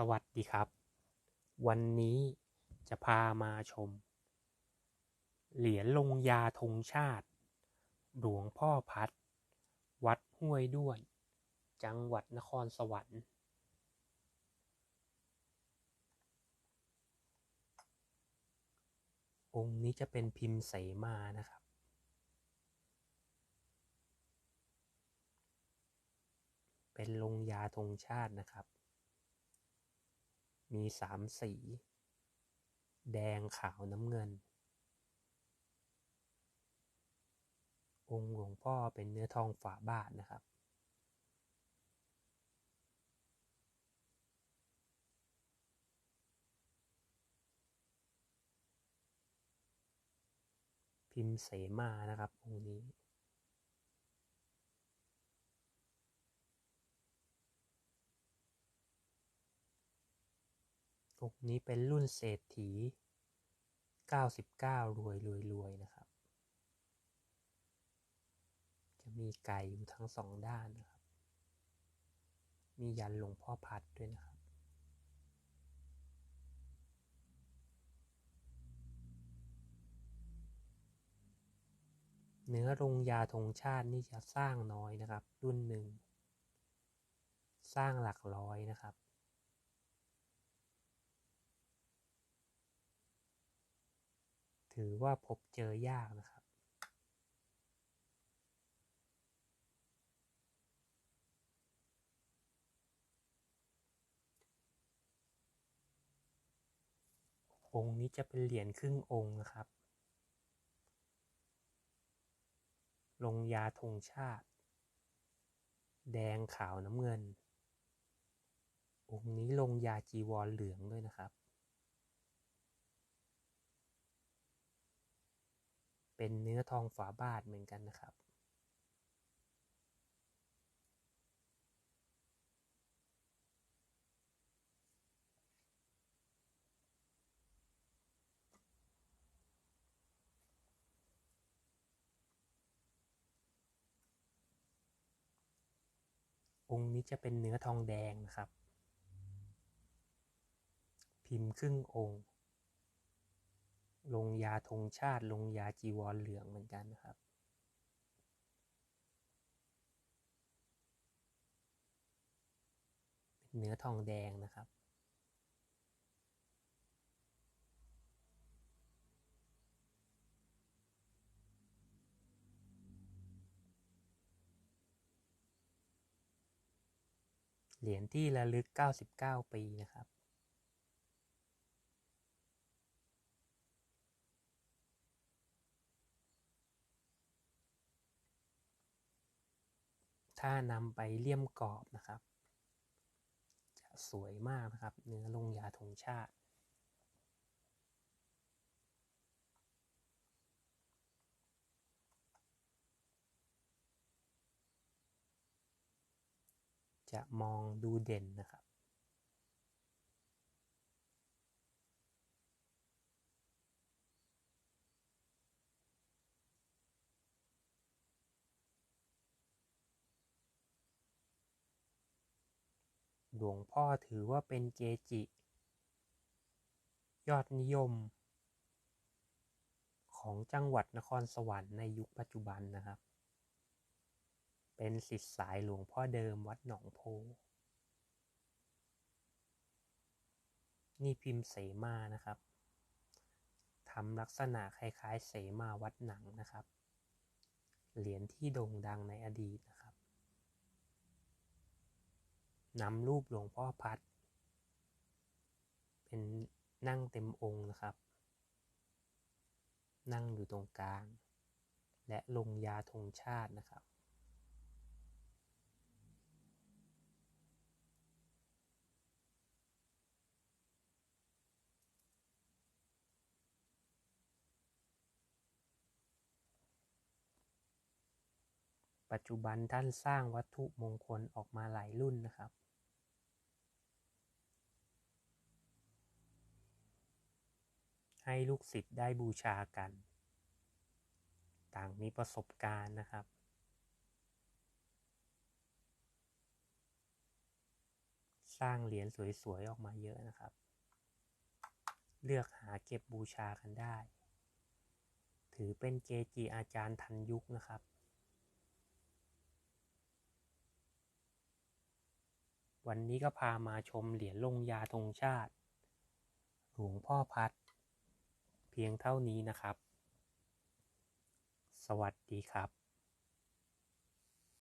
สวัสดีครับ วันนี้จะพามาชม เหรียญลงยาธงชาติ หลวงพ่อพัด วัดห้วยด้วน จังหวัดนครสวรรค์ องค์นี้จะเป็นพิมพ์เสมานะครับเป็นลงยาธงชาตินะครับ มีสามสี แดงขาวน้ำเงิน องค์หลวงพ่อเป็นเนื้อทองฝาบาทนะครับ พิมพ์เสมานะครับองค์นี้ องค์นี้เป็นรุ่นเศรษฐี 99 รวยรวยรวยนะครับ จะมีไก่อยู่ทั้งสองด้านนะครับ มียันหลวงพ่อพัดด้วยนะครับ เนื้อลงยาธงชาตินี่จะสร้างน้อยนะครับ รุ่นหนึ่ง สร้างหลักร้อยนะครับ ถือว่าพบเจอยากนะครับ องค์นี้จะเป็นเหรียญครึ่งองค์นะครับ ลงยาธงชาติ แดงขาวน้ำเงิน องค์นี้ลงยาจีวรเหลืองด้วยนะครับ เป็นเนื้อทองฝาบาทเหมือนกันนะครับ องค์นี้จะเป็นเนื้อทองแดงนะครับ พิมพ์ครึ่งองค์ ลงยาธงชาติ ลงยาจีวรเหลืองเหมือนกันนะครับเป็นเนื้อทองแดงนะครับ เหรียญที่ระลึก 99 ปีนะครับ ถ้านำไปเลี่ยมกรอบนะครับ จะสวยมากนะครับ เนื้อลงยาธงชาติ จะมองดูเด่นนะครับ หลวงพ่อถือว่าเป็นเกจิ ยอดนิยม ของจังหวัดนครสวรรค์ในยุคปัจจุบันนะครับ เป็นศิษย์สายหลวงพ่อเดิมวัดหนองโพ นี่พิมพ์เสมานะครับทำลักษณะคล้ายๆ เสมาวัดหนังนะครับ เหรียญที่โด่งดังในอดีตนะครับ นำรูปหลวงพ่อพัด เป็นนั่งเต็มองค์นะครับ นั่งอยู่ตรงกลาง และลงยาธงชาตินะครับ ปัจจุบันท่านสร้างวัตถุมงคลออกมาหลายรุ่นนะครับ ให้ลูกศิษย์ได้บูชากัน ต่างมีประสบการณ์นะครับ สร้างเหรียญสวยๆ ออกมาเยอะนะครับ เลือกหาเก็บบูชากันได้ ถือเป็นเกจิอาจารย์ทันยุคนะครับวันนี้ก็พามาชมเหรียญลงยาธงชาติ หลวงพ่อพัด พียงเท่านี้นะครับ สวัสดีครับ